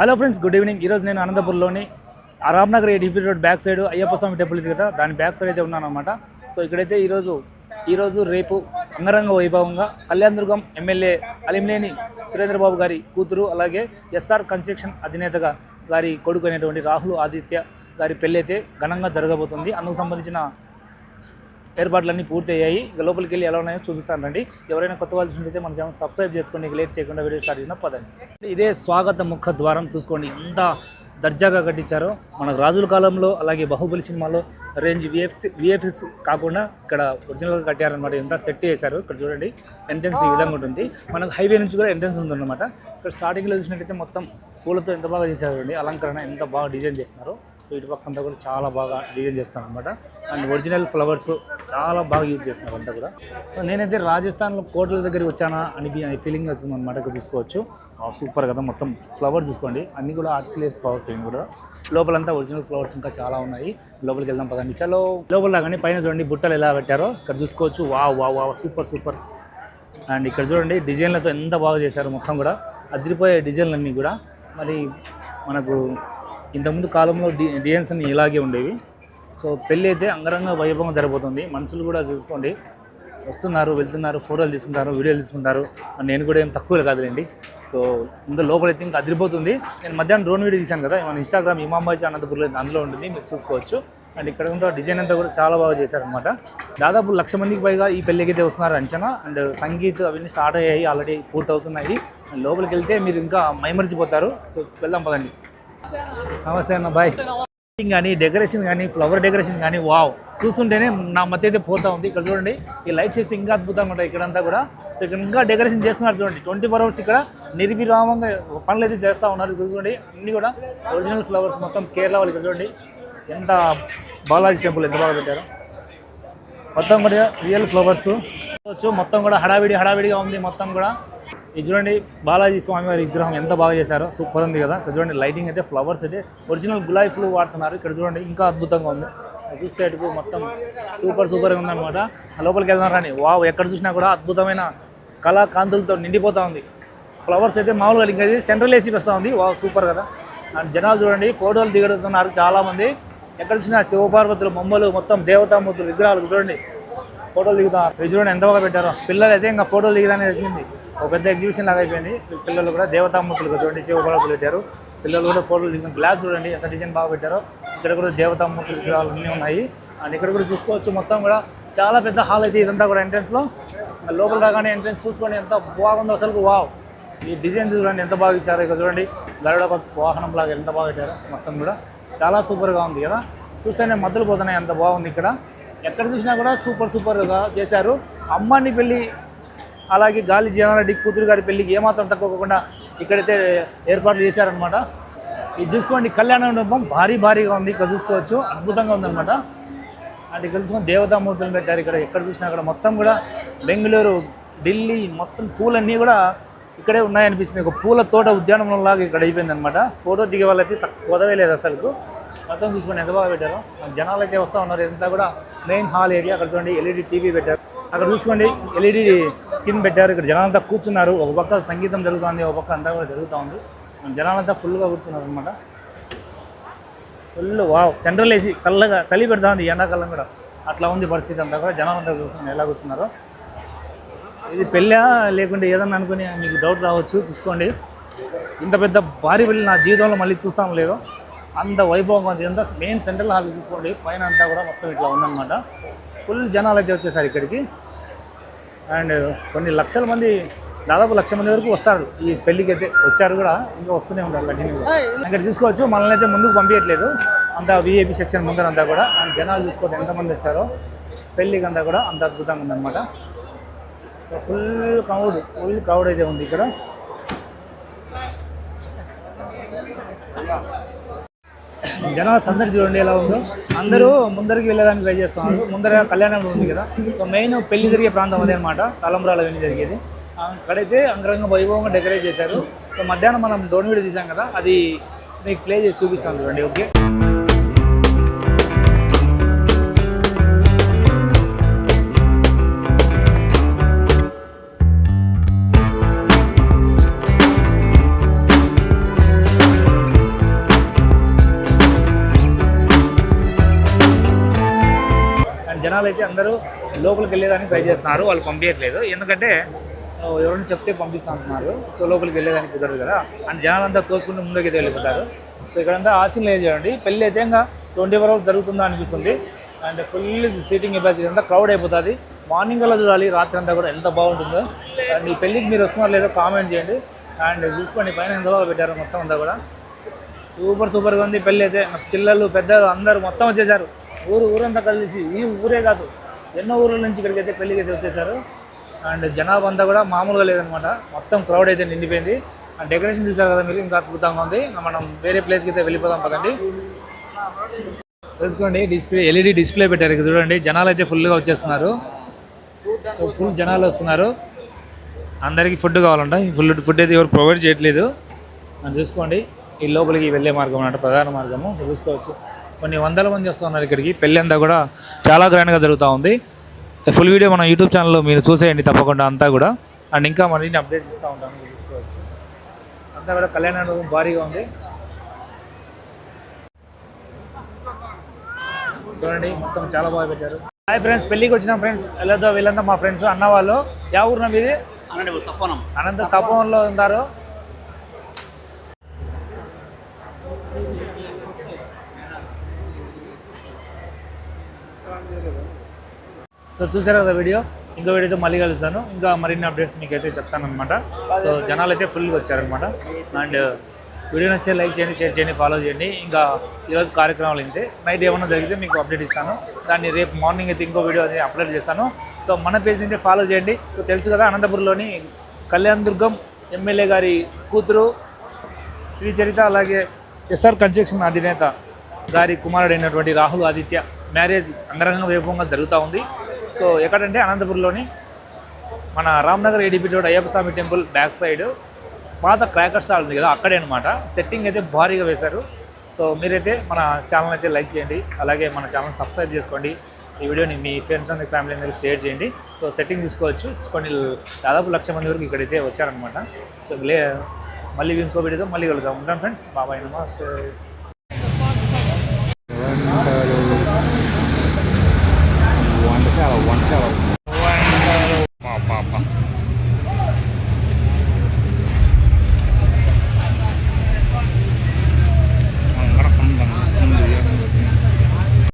Hello friends good evening. ఈరోజు నేను అనంతపూర్లోని ఆ Ramnagar డిఫీ road back side Ayyappa Swamy temple కదా దాని బ్యాక్ సైడ్ అయితే ఉన్నాను అనమాట సో ఇక్కడైతే ఈరోజు ఈరోజు రేపు అంగరంగ వైభవంగా కళ్యాణదుర్గం ఎమ్మెల్యే అలిమినేని సురేంద్రబాబు గారి కూతురు అలాగే ఎస్ఆర్ కన్స్ట్రక్షన్ అధినేతగా గారి కొడుకు అయినటువంటి రాహుల్ ఆదిత్య గారి పెళ్ళి అయితే ఘనంగా జరగబోతుంది. అందుకు సంబంధించిన ఏర్పాట్లన్నీ పూర్తి అయ్యాయి ఇక లోపలికి వెళ్ళి ఎలా ఉన్నాయో చూపిస్తాను రండి. ఎవరైనా కొత్త వాళ్ళు ఉంటే మన ఛానల్ సబ్స్క్రైబ్ చేసుకోండి లేట్ చేయకుండా వీడియో స్టార్ట్ చేసిన పదండి. ఇదే స్వాగత ముఖ ద్వారం చూసుకోండి. ఎంత దర్జాగా కట్టించారో. మనకు రాజుల కాలంలో అలాగే బాహుబలి సినిమాలో రేంజ్ విఎఫ్ విఎఫ్ఎస్ కాకుండా ఇక్కడ ఒరిజినల్గా కట్టారనమాట ఎంత సెట్ చేశారు. ఇక్కడ చూడండి. ఎంట్రన్స్ ఈ విధంగా ఉంటుంది. మనకు హైవే నుంచి కూడా ఎంట్రన్స్ ఉందన్నమాట. ఇక్కడ స్టార్టింగ్లో చూసినట్టయితే మొత్తం పూలతో ఎంత బాగా చేశారు అలంకరణ ఎంత బాగా డిజైన్ చేస్తున్నారు. సో ఇటు పక్క అంతా కూడా చాలా బాగా డిజైన్ చేస్తాను అనమాట అండ్ ఒరిజినల్ ఫ్లవర్స్ చాలా బాగా యూజ్ చేస్తున్నారు అంతా కూడా. సో నేనైతే రాజస్థాన్లో కోటల దగ్గరికి వచ్చానా అని ఫీలింగ్ వస్తుంది అనమాట చూసుకోవచ్చు. సూపర్ కదా మొత్తం ఫ్లవర్స్ చూసుకోండి. అన్ని కూడా ఆర్టిఫిషియల్ ఫ్లవర్స్ ఏమి కూడా. లోపలంతా ఒరిజినల్ ఫ్లవర్స్ ఇంకా చాలా ఉన్నాయి. లోపలికి వెళ్దాం పదండి. చలో లోపల రాగానే పైన చూడండి బుట్టలు ఎలా పెట్టారో. ఇక్కడ చూసుకోవచ్చు. Wow wow wow super super and ఇక్కడ చూడండి డిజైన్లతో ఎంత బాగా చేశారు మొత్తం కూడా. అదిరిపోయే డిజైన్లన్నీ కూడా. మరి మనకు ఇంతకుముందు కాలంలో డి డిజైన్స్ అన్ని ఇలాగే ఉండేవి. సో పెళ్ళి అయితే అంగరంగ వైభవంగా జరిపోతుంది మనుషులు కూడా చూసుకోండి. వస్తున్నారు వెళ్తున్నారు ఫోటోలు తీసుకుంటారు వీడియోలు తీసుకుంటారు. నేను కూడా ఏం తక్కువ కాదులేండి. సో ఇందులో లోపలైతే ఇంకా అదిరిపోతుంది. నేను మధ్యాహ్నం డ్రోన్ వీడియో తీశాను కదా మన ఇన్స్టాగ్రామ్ ఇమాంబాజీ అనంతపూర్లో అందులో ఉంటుంది మీరు చూసుకోవచ్చు. అండ్ ఇక్కడ ఉన్న డిజైన్ అంతా కూడా చాలా బాగా చేశారనమాట దాదాపు లక్ష మందికి పైగా ఈ పెళ్ళికి అయితే వస్తున్నారు అంచనా. అండ్ సంగీత్ అవన్నీ స్టార్ట్ అయ్యాయి ఆల్రెడీ పూర్తవుతున్నాయి. అండ్ లోపలికి వెళ్తే మీరు ఇంకా మైమరిచిపోతారు. సో వెళ్దాం పదండి. నమస్తే అన్న బాయ్ లైటింగ్ కానీ డెకరేషన్ కానీ ఫ్లవర్ డెకరేషన్ కానీ వావ్ చూస్తుంటేనే నా మధ్య అయితే పోతా ఉంది. ఇక్కడ చూడండి ఈ లైట్స్ చేసి ఇంకా అద్భుతంగా ఉంటాయి ఇక్కడంతా కూడా. సో ఇక్కడ ఇంకా డెకరేషన్ చేస్తున్నారు చూడండి. ట్వంటీ ఫోర్ అవర్స్ ఇక్కడ నిర్విరామంగా పనులు అయితే చేస్తూ ఉన్నారు. ఇక్కడ చూడండి అన్ని కూడా ఒరిజినల్ ఫ్లవర్స్ మొత్తం కేరళ వాళ్ళు ఇక్కడ చూడండి. ఎంత బాలాజీ టెంపుల్ ఎంత బాగా పెట్టారు. మొత్తం కూడా రియల్ ఫ్లవర్స్ చూడొచ్చు మొత్తం కూడా హడావిడి హడావిడిగా ఉంది మొత్తం కూడా. ఇది చూడండి బాలాజీ స్వామి వారి విగ్రహం ఎంత బాగా చేశారో సూపర్ ఉంది కదా. ఇక్కడ చూడండి లైటింగ్ అయితే ఫ్లవర్స్ అయితే ఒరిజినల్ గులాబీ ఫ్లూ వాడుతున్నారు. ఇక్కడ చూడండి ఇంకా అద్భుతంగా ఉంది. అది చూస్తే అటు మొత్తం సూపర్ సూపర్గా ఉందన్నమాట. లోపలికి వెళ్దాం రాని. వావ్ ఎక్కడ చూసినా కూడా అద్భుతమైన కళా కాంతులతో నిండిపోతూ ఉంది. ఫ్లవర్స్ అయితే మామూలుగా ఇంకా ఇది సెంట్రల్ ఏసీ వస్తూ ఉంది. వావ్ సూపర్ కదా. అండ్ జనాలు చూడండి ఫోటోలు దిగడుతున్నారు చాలామంది. ఎక్కడ చూసినా శివపార్వతులు బొమ్మలు మొత్తం దేవతామూర్తులు విగ్రహాలు చూడండి ఫోటోలు దిగుతారు చూడండి ఎంత బాగా పెట్టారో. పిల్లలు అయితే ఇంకా ఫోటోలు దిగదానే వచ్చింది. ఒక పెద్ద ఎగ్జిబిషన్ లాగా అయిపోయింది. పిల్లలు కూడా దేవతామూర్తులు చూడండి శివపార్వతులు పెట్టారు. పిల్లలు కూడా ఫోటోలు దిగుతారు గ్లాస్ చూడండి ఎంత డిజైన్ బాగా పెట్టారో. ఇక్కడ కూడా దేవతామూర్తులు విగ్రహాలు అన్నీ ఉన్నాయి. అండ్ ఇక్కడ కూడా చూసుకోవచ్చు మొత్తం కూడా చాలా పెద్ద హాల్ అయితే ఇదంతా కూడా ఎంట్రన్స్లో లోపల రాగానే ఎంట్రన్స్ చూసుకోండి ఎంత బాగుందో అసలు వావ్ ఈ డిజైన్ చూడండి ఎంత బాగా ఇచ్చారో. ఇక్కడ చూడండి గరుడ వాహనం లాగా ఎంత బాగా పెట్టారో మొత్తం కూడా. చాలా సూపర్గా ఉంది కదా. చూస్తేనే మద్దలు పోతున్నాయి ఎంత బాగుంది ఇక్కడ. ఎక్కడ చూసినా కూడా సూపర్ సూపర్గా చేశారు. అమ్మాని పెళ్ళి అలాగే గాలి జీవనారెడ్డి కూతురు గారి పెళ్ళికి ఏమాత్రం తక్కువకుండా ఇక్కడైతే ఏర్పాట్లు చేశారనమాట ఇది చూసుకోండి కళ్యాణ మండపం భారీ భారీగా ఉంది ఇక్కడ చూసుకోవచ్చు అద్భుతంగా ఉందన్నమాట. అంటే ఇక్కడ చూసుకొని దేవతామూర్తులు పెట్టారు ఇక్కడ ఎక్కడ చూసినా అక్కడ మొత్తం కూడా బెంగళూరు ఢిల్లీ మొత్తం పూలన్నీ కూడా ఇక్కడే ఉన్నాయనిపిస్తుంది. ఒక పూల తోట ఉద్యానవనం లాగా ఇక్కడ అయిపోయింది అనమాట ఫోటో దిగే వాళ్ళైతే కొదవే లేదు అసలు మొత్తం చూసుకొని ఎంత బాగా పెట్టారు. జనాలు అయితే వస్తూ ఉన్నారు ఇదంతా కూడా మెయిన్ హాల్ ఏరియా. అక్కడ చూడండి ఎల్ఈడి టీవీ పెట్టారు. అక్కడ చూసుకోండి. ఎల్ఈడి స్క్రీన్ పెట్టారు. ఇక్కడ జనాలంతా కూర్చున్నారు. ఒక పక్క సంగీతం జరుగుతుంది ఒక పక్క అంతా కూడా జరుగుతూ ఉంది జనాలంతా ఫుల్గా కూర్చున్నారు అనమాట ఫుల్ వావ్ సెంట్రల్ ఏసీ చల్లగా చలి పెడతా ఉంది ఎండాకాలం కూడా. అట్లా ఉంది పరిస్థితి అంతా కూడా. జనాలంతా కూర్చున్నారు. ఎలా కూర్చున్నారు. ఇది పెళ్ళా లేకుంటే ఏదన్నా అనుకుని మీకు డౌట్ రావచ్చు చూసుకోండి. ఇంత పెద్ద భారీ పెళ్ళి నా జీవితంలో మళ్ళీ చూస్తాం లేదు. అంత వైభవంగా ఉంది. ఎంత మెయిన్ సెంట్రల్ హాల్ చూసుకోండి. పైన అంతా కూడా మొత్తం ఇట్లా ఉందన్నమాట. ఫుల్ జనాలు అయితే వచ్చేసారు ఇక్కడికి. అండ్ కొన్ని లక్షల మంది దాదాపు లక్ష మంది వరకు వస్తారు. ఈ పెళ్ళికి అయితే వచ్చారు కూడా ఇంకా వస్తూనే ఉంటారు కంటిన్యూగా ఇక్కడ చూసుకోవచ్చు మనల్ని అయితే ముందుకు పంపించట్లేదు అంతా విఐపి సెక్షన్ ముందర అంతా కూడా అండ్ జనాలు చూసుకోవచ్చు ఎంతమంది వచ్చారో పెళ్ళికి అంతా కూడా అంత అద్భుతంగా ఉందన్నమాట. So full crowd full crowd అయితే ఉంది ఇక్కడ. జనాలు సందడి చూడండి ఎలా ఉందో. అందరూ ముందరికి వెళ్ళడానికి ట్రై చేస్తున్నారు. ముందర కళ్యాణం ఉంది కదా. సో మెయిన్ పెళ్ళి జరిగే ప్రాంతం అదే అనమాట తలంబ్రాలు వెళ్ళి జరిగేది. అక్కడైతే అంగరంగ వైభవంగా డెకరేట్ చేశారు. సో మధ్యాహ్నం మనం డోన్ వీడియో తీసాం కదా. అది మీకు ప్లే చేసి చూపిస్తాను చూడండి ఓకే? జనాలు అయితే అందరూ లోపలికి వెళ్ళేదానికి ట్రై చేస్తున్నారు. వాళ్ళు పంపించట్లేదు. ఎందుకంటే ఎవరైనా చెప్తే పంపిస్తా అంటున్నారు. సో లోపలికి వెళ్ళేదానికి కుదరదు కదా. అండ్ జనాలంతా తోసుకుంటూ ముందుకైతే వెళ్ళిపోతారు. సో ఇక్కడంతా ఆశలు లేదు చూడండి పెళ్ళి అయితే ఇంకా ట్వంటీ ఫోర్ అవర్స్ జరుగుతుందా అనిపిస్తుంది. అండ్ ఫుల్ సీటింగ్ కెపాసిటీ అంతా క్రౌడ్ అయిపోతుంది. మార్నింగ్ అలా చూడాలి. రాత్రి అంతా కూడా ఎంత బాగుంటుందో. అండ్ ఈ పెళ్ళికి మీరు వస్తున్నారు లేదో కామెంట్ చేయండి. అండ్ చూసుకోండి. పైన ఎంత బాగా పెట్టారు మొత్తం అంతా కూడా. సూపర్ సూపర్గా ఉంది పెళ్ళి అయితే. పిల్లలు పెద్దలు అందరూ మొత్తం వచ్చేసారు. ఊరు ఊరంతా కలిసి ఈ ఊరే కాదు ఎన్నో ఊర్ల నుంచి ఇక్కడికి అయితే పెళ్ళికి అయితే వచ్చేసారు. అండ్ జనాభా అంతా కూడా మామూలుగా లేదనమాట మొత్తం క్రౌడ్ అయితే నిండిపోయింది. అండ్ డెకరేషన్ చూసారు కదా మీరు ఇంకా అద్భుతంగా ఉంది. మనం వేరే ప్లేస్కి అయితే వెళ్ళిపోదాం పదండి. చూసుకోండి డిస్ప్లే ఎల్ఈడి డిస్ప్లే పెట్టారు ఇక్కడ చూడండి. జనాలు అయితే ఫుల్గా వచ్చేస్తున్నారు. సో ఫుల్ జనాలు వస్తున్నారు. అందరికీ ఫుడ్ కావాలంట. ఈ ఫుల్ ఫుడ్ అయితే ఎవరు ప్రొవైడ్ చేయట్లేదు. అని చూసుకోండి ఈ లోపలికి వెళ్ళే మార్గం అన్నమాట ప్రధాన మార్గము. చూసుకోవచ్చు. కొన్ని వందల మంది వస్తున్నారు ఇక్కడికి. పెళ్ళి అంతా కూడా చాలా గ్రాండ్గా జరుగుతూ ఉంది. ఫుల్ వీడియో మన యూట్యూబ్ ఛానల్లో మీరు చూసేయండి తప్పకుండా అంతా కూడా. అండ్ ఇంకా మరిన్ని అప్డేట్ ఇస్తూ ఉంటాను మీరు చూసుకోవచ్చు. అంతా కూడా కళ్యాణ భారీగా ఉంది. చూడండి మొత్తం చాలా బాగా పెట్టారు. హాయ్ ఫ్రెండ్స్ పెళ్ళికి వచ్చిన ఫ్రెండ్స్ వెళ్ళొద్దా వీళ్ళంతా మా ఫ్రెండ్స్ అన్న వాళ్ళు. యా ఊరు మీది? అనండి తప్పనం అనంత తపోవనంలో ఉన్నారు సో చూసారు కదా వీడియో? ఇంకో వీడియోతో మళ్ళీ కలుస్తాను. ఇంకా మరిన్ని అప్డేట్స్ మీకు అయితే చెప్తానమాట సో జనాలు అయితే ఫుల్గా వచ్చారనమాట అండ్ వీడియో నచ్చితే లైక్ చేయండి షేర్ చేయండి ఫాలో చేయండి. ఇంకా ఈరోజు కార్యక్రమాలు అయితే నైట్ ఏమన్నా జరిగితే మీకు అప్డేట్ ఇస్తాను. దాన్ని రేపు మార్నింగ్ అయితే ఇంకో వీడియో అనేది అప్లోడ్ చేస్తాను. సో మన పేజ్ నుండి ఫాలో చేయండి. సో తెలుసు కదా అనంతపురంలోని కళ్యాణ్ దుర్గం ఎమ్మెల్యే గారి కూతురు శ్రీ చరిత అలాగే ఎస్ఆర్ కన్స్ట్రక్షన్ అధినేత గారి కుమారుడైనటువంటి రాహుల్ ఆదిత్య. మ్యారేజ్ అంగరంగ వైభవంగా జరుగుతూ ఉంది. సో ఎక్కడంటే అనంతపురంలోని మన Ramnagar ADP road Ayyappa Swamy temple back side. పాత క్రాకర్ స్టాల్ ఉంది కదా అక్కడే అనమాట సెట్టింగ్ అయితే భారీగా వేశారు. సో మీరైతే మన ఛానల్ అయితే లైక్ చేయండి. అలాగే మన ఛానల్ సబ్స్క్రైబ్ చేసుకోండి. ఈ వీడియోని మీ ఫ్రెండ్స్ అండ్ ఫ్యామిలీ అందరికీ షేర్ చేయండి. సో సెట్టింగ్ తీసుకోవచ్చు. కొన్ని దాదాపు లక్ష మంది వరకు ఇక్కడైతే వచ్చారనమాట సో లే మళ్ళీ ఇంకో వీడియోతో మళ్ళీ కలుద్దాం ఉంటాం ఫ్రెండ్స్ బాబాయ్ నమస్తే.